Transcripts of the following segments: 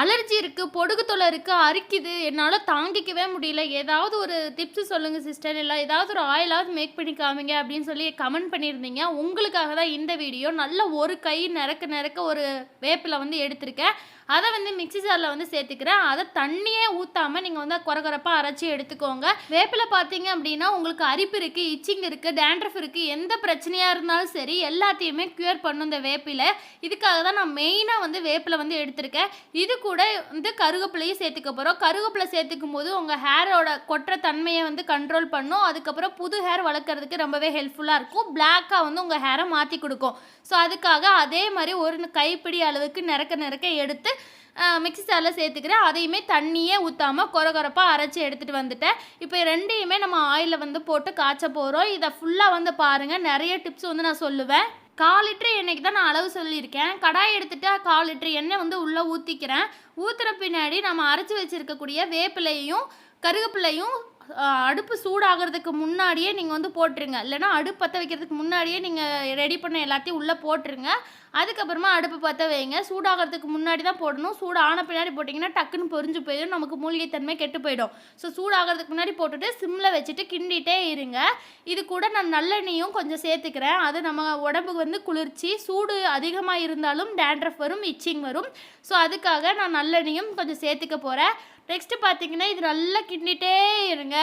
Allergy இருக்குது பொடுகு தொலை இருக்குது அரிக்குது என்னால் தாங்கிக்கவே முடியல. ஏதாவது ஒரு டிப்ஸ் சொல்லுங்கள் சிஸ்டர் இல்லை ஏதாவது ஒரு ஆயிலாவது மேக் பண்ணி காமிங்க அப்படின்னு சொல்லி கமெண்ட் பண்ணியிருந்தீங்க. உங்களுக்காக தான் இந்த வீடியோ நல்ல ஒரு கை நிறக்க நிறக்க ஒரு வேப்பில் வந்து எடுத்திருக்கேன். அதை வந்து மிக்சி ஜாரில் வந்து சேர்த்துக்கிறேன். அதை தண்ணியே ஊற்றாமல் நீங்கள் வந்து குறகுறப்பாக அரைச்சி எடுத்துக்கோங்க. வேப்பில் பார்த்தீங்க அப்படின்னா உங்களுக்கு அரிப்பு இருக்குது இச்சிங் இருக்குது டேண்ட்ரஃப் இருக்குது எந்த பிரச்சனையாக இருந்தாலும் சரி எல்லாத்தையுமே க்யூர் பண்ணும் இந்த வேப்பில். இதுக்காக தான் நான் மெயினாக வந்து வேப்பில் வந்து எடுத்திருக்கேன். இது கூட வந்து கருவேப்பிலையும் சேர்த்துக்க போகிறோம் கருவேப்பிலை சேர்த்துக்கும் போது உங்கள் ஹேரோட கொட்டுற தன்மையை வந்து கண்ட்ரோல் பண்ணும். அதுக்கப்புறம் புது ஹேர் வளர்க்குறதுக்கு ரொம்பவே ஹெல்ப்ஃபுல்லாக இருக்கும். பிளாக்காக வந்து உங்கள் ஹேரை மாற்றி கொடுக்கும். ஸோ அதுக்காக அதே மாதிரி ஒரு கைப்பிடி அளவுக்கு நிறக்க நிறக்க எடுத்து மிக்ஸி ஜாரில் சேர்த்துக்கிறேன். அதையுமே தண்ணியே ஊற்றாமல் கொரகொரப்பாக அரைச்சி எடுத்துகிட்டு வந்துட்டேன். இப்போ ரெண்டையுமே நம்ம ஆயிலில் வந்து போட்டு காய்ச்ச போகிறோம் இதை ஃபுல்லாக வந்து பாருங்கள் நிறைய டிப்ஸ் வந்து நான் சொல்லுவேன். கால் லிட்டரு எண்ணெய்க்கு தான் நான் அளவு சொல்லியிருக்கேன். கடாய் எடுத்துட்டு கால் லிட்டரு எண்ணெய் வந்து உள்ளே ஊற்றிக்கிறேன் ஊற்றுற பின்னாடி நம்ம அரைச்சி வச்சுருக்கக்கூடிய வேப்பிலையும் கருவேப்பிலையும் அடுப்பு சூடாகிறதுக்கு முன்னாடியே நீங்கள் வந்து போட்டுருங்க. இல்லைனா அடுப்பு பற்ற வைக்கிறதுக்கு முன்னாடியே நீங்கள் ரெடி பண்ண எல்லாத்தையும் உள்ளே போட்டுருங்க. அதுக்கப்புறமா அடுப்பு பற்ற வைங்க. சூடாகிறதுக்கு முன்னாடி தான் போடணும். சூடு ஆன பின்னாடி போட்டிங்கன்னா டக்குன்னு பொறிஞ்சு போயிடும். நமக்கு மூலிகைத்தன்மை கெட்டு போயிடும். ஸோ சூடாகிறதுக்கு முன்னாடி போட்டுட்டு சிம்மில் வச்சுட்டு கிண்டிகிட்டே இருங்க. இது கூட நான் நல்லெண்ணெயும் கொஞ்சம் சேர்த்துக்கிறேன். அது நம்ம உடம்புக்கு வந்து குளிர்ச்சி சூடு அதிகமாக இருந்தாலும் டேண்ட்ரஃப் வரும் இச்சிங் வரும். ஸோ அதுக்காக நான் நல்லெண்ணெயும் கொஞ்சம் சேர்த்துக்க போகிறேன் நெக்ஸ்ட்டு பார்த்தீங்கன்னா இது நல்லா கிண்டிகிட்டே இருங்க.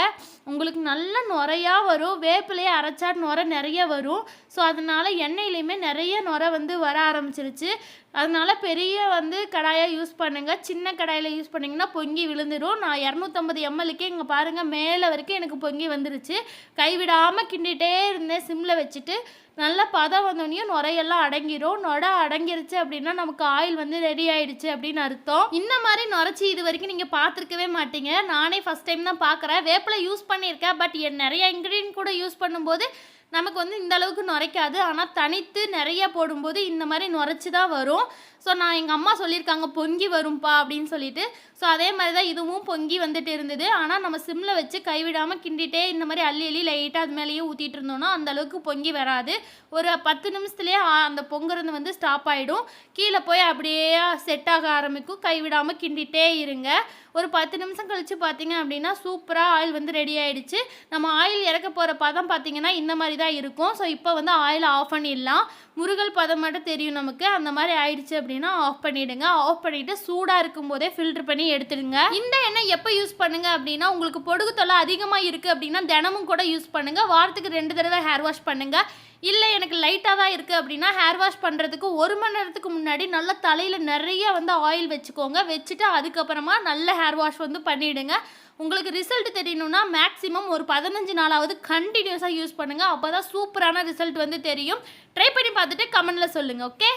உங்களுக்கு நல்ல நுரையாக வரும். வேப்பிலையே அரைச்சா நுரை நிறைய வரும். ஸோ அதனால் எண்ணெயிலையுமே நிறைய நுரை வந்து வர ஆரம்பிச்சிருச்சு. அதனால பெரிய வந்து கடாயாக யூஸ் பண்ணுங்கள் சின்ன கடாயில் யூஸ் பண்ணிங்கன்னா பொங்கி விழுந்துடும் நான் இரநூத்தம்பது எம்எல்க்கே இங்கே பாருங்கள் மேலே வரைக்கும் எனக்கு பொங்கி வந்துருச்சு. கைவிடாமல் கிண்டிகிட்டே இருந்தேன் சிம்மில் வச்சுட்டு. நல்லா பதம் வந்தோடனையும் நுரையெல்லாம் அடங்கிரும். நொடை அடங்கிருச்சு அப்படின்னா நமக்கு ஆயில் வந்து ரெடி ஆயிடுச்சு அப்படின்னு அர்த்தம். இந்த மாதிரி நுரைச்சி இது வரைக்கும் நீங்கள் பார்த்துருக்கவே மாட்டீங்க. நானே ஃபஸ்ட் டைம் தான் பார்க்குறேன். வேப்பில் யூஸ் பண்ணியிருக்கேன் பட் நிறைய இன்க்ரீடியன்ட் கூட யூஸ் பண்ணும்போது நமக்கு வந்து இந்த அளவுக்கு நுரைக்காது. ஆனால் தனித்து நிறைய போடும்போது இந்த மாதிரி நுரைச்சி தான் வரும். ஸோ நான் எங்கள் அம்மா சொல்லியிருக்காங்க பொங்கி வரும்பா அப்படின்னு சொல்லிட்டு. ஸோ அதே மாதிரி தான் இதுவும் பொங்கி வந்துட்டு இருந்தது. ஆனால் நம்ம சிம்மில் வச்சு கைவிடாமல் கிண்டிகிட்டே இந்த மாதிரி அள்ளி அள்ளி லைட்டாக அது மேலேயே ஊற்றிட்டு இருந்தோம்னா அந்த அளவுக்கு பொங்கி வராது. ஒரு பத்து நிமிஷத்துலேயே அந்த பொங்குறது வந்து ஸ்டாப் ஆகிடும் கீழே போய் அப்படியே செட் ஆக ஆரம்பிக்கும். கைவிடாமல் கிண்டிகிட்டே இருங்க. ஒரு பத்து நிமிஷம் கழித்து பார்த்தீங்க அப்படின்னா சூப்பராக ஆயில் வந்து ரெடி ஆகிடுச்சு நம்ம ஆயில் இறக்க போகிற பதம் பார்த்தீங்கன்னா இந்த மாதிரி தான் இருக்கும். ஸோ இப்போ வந்து ஆயில் ஆஃப் பண்ணிடலாம். முருகல் பதம் மட்டும் தெரியும் நமக்கு. அந்த மாதிரி ஆயிடுச்சு அப்படின்னா ஆஃப் பண்ணிவிடுங்க ஆஃப் பண்ணிவிட்டு சூடாக இருக்கும் போதே ஃபில்ட்ரு பண்ணி எடுத்துடுங்க. இந்த எண்ணெய் எப்போ யூஸ் பண்ணுங்க அப்படின்னா உங்களுக்கு பொடுகு தொல்லை அதிகமாக இருக்குது அப்படின்னா தினமும் கூட யூஸ் பண்ணுங்கள் வாரத்துக்கு ரெண்டு தடவை ஹேர் வாஷ் பண்ணுங்கள் இல்லை எனக்கு லைட்டாக தான் இருக்குது அப்படின்னா ஹேர் வாஷ் பண்ணுறதுக்கு ஒரு மணி நேரத்துக்கு முன்னாடி நல்லா தலையில் நிறைய வந்து ஆயில் வச்சுக்கோங்க. வச்சுட்டு அதுக்கப்புறமா நல்ல ஹேர் வாஷ் வந்து பண்ணிவிடுங்க உங்களுக்கு ரிசல்ட் தெரியணும்னா மேக்ஸிமம் ஒரு பதினஞ்சு நாளாவது கண்டினியூஸாக யூஸ் பண்ணுங்கள் அப்போ தான் சூப்பரான ரிசல்ட் வந்து தெரியும். ட்ரை பண்ணி பார்த்துட்டு கமெண்டில் சொல்லுங்கள் ஓகே